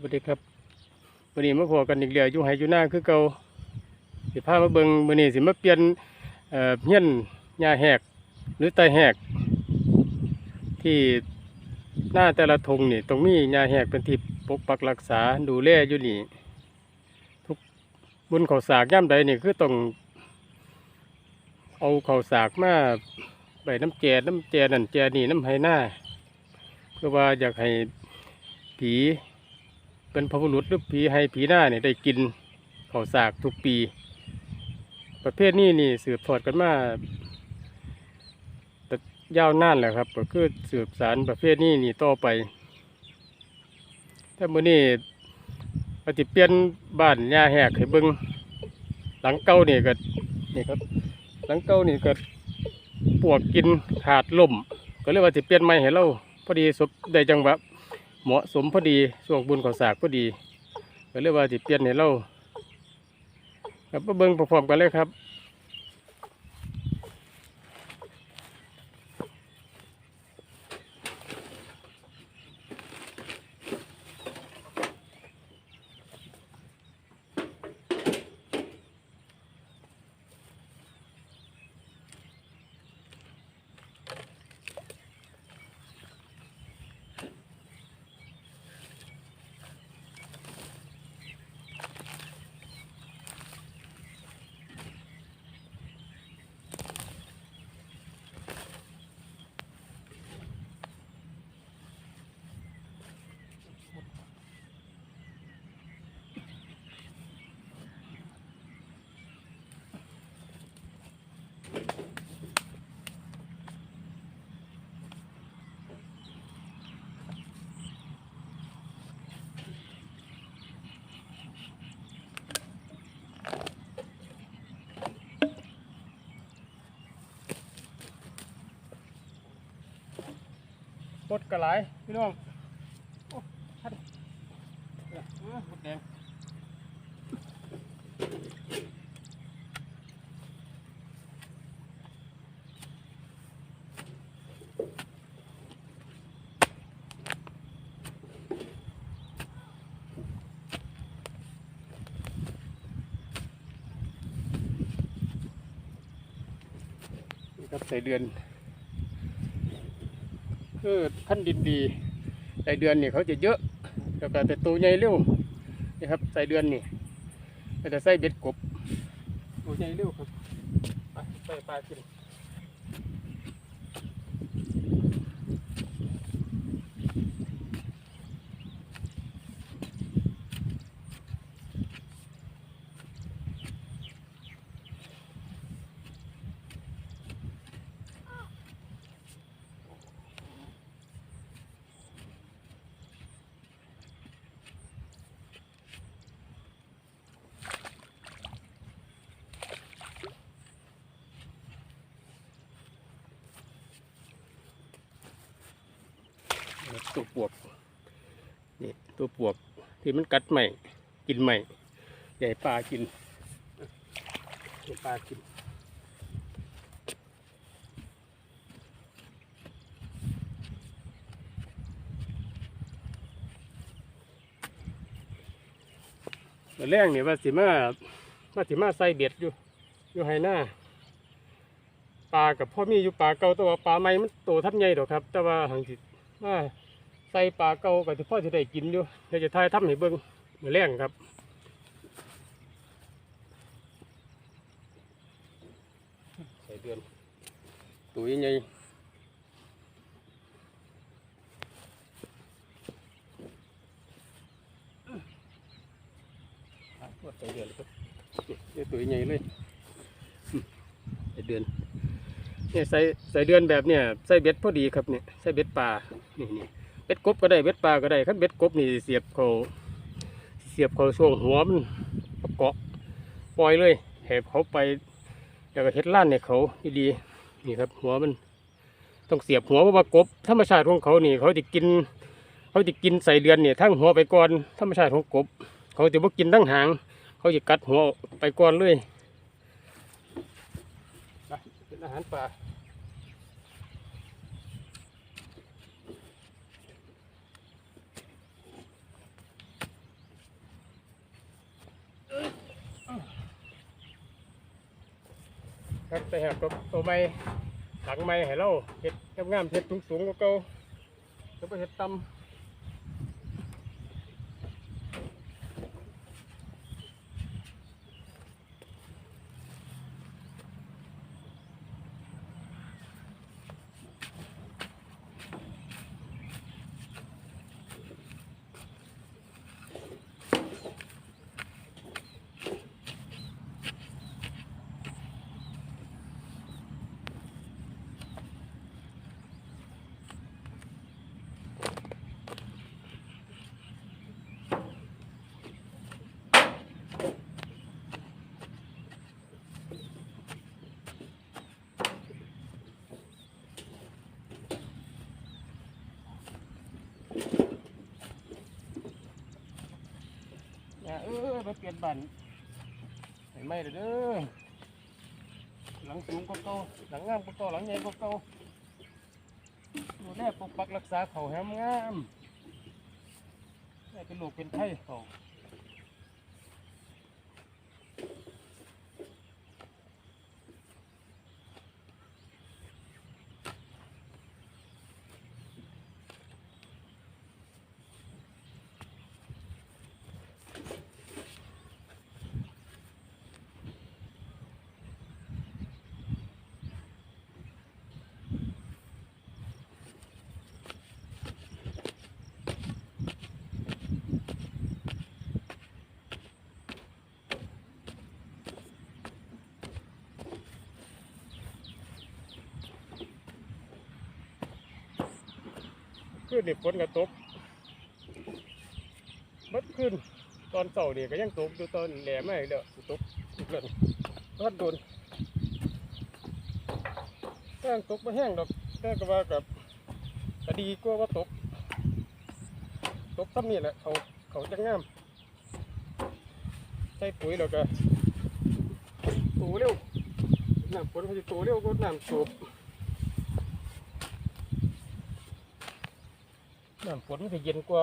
สวัสดีครับวันนี้มาพอกันอีกเดียวอยู่ไห้อยู่หน้าคือเก่าสิพามาเบิงมื้อนี้สิมาเปลี่ยนเอ่อเฮียนหญ้าแหก หรือไตแหก ที่หน้าแต่ละทงนี่ตรงมีหญ้าแหกเป็นที่ปกปักรักษาดูแลอยู่นี่ทุกบุญข้าสากย่ำใดนี่คือต้องเอาข้าสากมาใบน้ำแจน้ำแจนั่นแจนี่น้ำไหหน้าเพื่อว่าอยากให้ผี เป็นพระบุรุษหรือผีให้ผีหน้าเนี่ยได้กินข้าวสากทุกปี ประเภทนี้นี่สืบทอดกันมาแต่ยาวนานแหละครับก็คือสืบสารประเภทนี้นี่ต่อไปแต่มื่อนี้ปฏิเปลี่ยนบ้านยาแหกให้เบิงหลังเก่านี่ก็นี่ครับ หลังเก่านี่ก็ปวกกินขาดล่มก็เลยกว่าจะเปลี่ยนใหม่ให้เราพอดีสบได้จังหวะ เหมาะสมพอดีช่วงบุญข้าวสากพอดีก็เลยว่าจิเปลี่ยนให้เราครับมาเบิ้งพร้อมกันเลยครับ รถกระไรพี่น้องโอ้ทัดเนี่ยเออหมดแดงนี่ครับใส่เดือน คือพันธุ์ดินดีใส่เดือนนี่เขาจะเยอะแล้วก็แต่ตัวใหญ่เร็วนะครับใส่เดือนนี่ก็จะใส่เบ็ดกบตัวใหญ่เร็วครับไปไปลากิน ตัวปวกนี่ตัวปวกที่มันกัดใหม่ กินใหม่ ใหญ่ปลากินให้ปลากินตอนแรกนี่ว่าสิมาว่าสิมาใส่เบ็ดอยู่ อยู่ไฮหน้าปลากับพ่อมีอยู่ปลาเก่าแต่ว่าปลาใหม่มันโตทับใหญ่ดอกครับ แต่ว่าหังสิว่า ใส่ปลาเก่ากับที่พ่อจะได้กินอยู่เดี๋ยวจะทายทำให้เบิ่งมื้อแรงครับใส่เดือนตัวใหญ่อะพวดใส่เดือนครับนี่นี่ตัวใหญ่เลยอืมใส่เดือนเนี่ยใส่ใส่เดือนแบบเนี่ยใส่เบ็ดพอดีครับเนี่ยใส่เบ็ดปลานี่นี่ เบ็ดกบก็ได้เบ็ดปลาก็ได้ครับเบ็ดกบนี่เสียบเขาเสียบเขาช่วงหัวมันเกาะปล่อยเลยแหบเขาไปแล้วก็เฮ็ดล้านเนี่ยเขาดีๆนี่ครับหัวมันต้องเสียบหัวเพราะว่ากบธรรมชาติของเขานี่เขาจะกิน เขาจะกินใส่เดือนเนี่ยทั้งหัวไปก่อนธรรมชาติของกบ เขาจะบ่กินทั้งหาง เขาจะกัดหัวไปก่อนเลยเป็นอาหารป่า ครับแต่แหบตัวตัวไม้หลังไม้ให้เราเห็ดงามๆเห็ดสูงๆกว่าเก่าแล้วก็เห็ดต่ำ อย่า ไปเปลี่ยนบันเห็นไหมเด้อเด้อหลังสูงก็เก่าหลังงามก็เก่าหลังใหญ่ก็เก่าดูแลปกปักรักษาเขาแหมงามได้เป็นลูกเป็นไข่เขา นนี่ฝนก็ตกบัดขึ้นตอนเสาร์นี่ก็ยังตกอยู่ตอนแหลมไม่เด้อตกอีกแล้วตอนโดนแห้งตกไม่แห้งดอกแต่ก็ว่ากับก็ดีกว่าว่าตก ตกซ้ำนี่แหละเขาเขาจะงามใส่ปุ๋ยแล้วก็โตเร็วน้ำฝนเขาจะโตเร็วก็น้ำสูบ น้ำฝนมันจะเย็นกว่า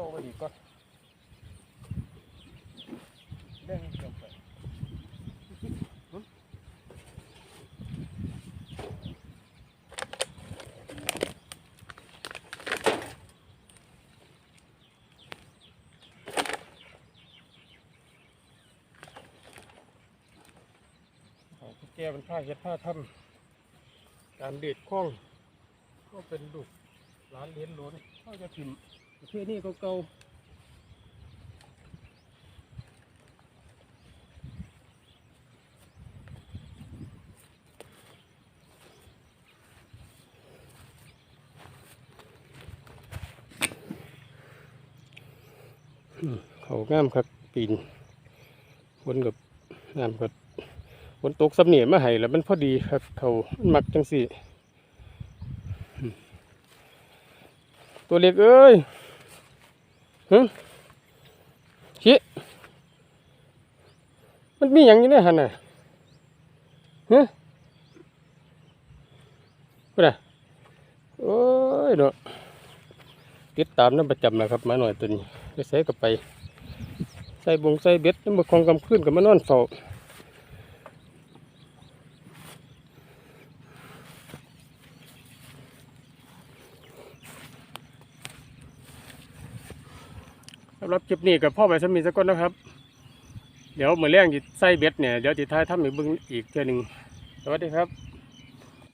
เข้าไปดีกว่าเร่งลงไปเอาไปแก้เป็นผ้าเช็ดผ้าทำการเด็ดข้องก็เป็นลูกร้านเลี้ยนล้นเขาจะพิมพ์ ประเทนี้ก็เก่าเขางามครับปีนฝนกับงามครับฝนตกสำเนียมาให้แล้วมันพอดีครับ เขามันมักจังสี่ ตัวเล็กเอ้ย ฮึชิมันมีอย่างอยู่ในหันน่ะฮะพูนะโอ้ยเนาะติดตามน้ำประจำนะครับมาหน่อยตัวนี้ใส่กับไป ใส่บงใส่เบ็ดน้ำมันคองกำขึ้นกับมานอนเฝ้า รับคลิปนี้กับพ่อไปสมีสักคนนะครับ เดี๋ยวเหมือนเรื่องจิใส่เบ็ดเนี่ยเดี๋ยวจิท้ายทำอีกบึงอีกเทื่อหนึ่งสวัสดีครับ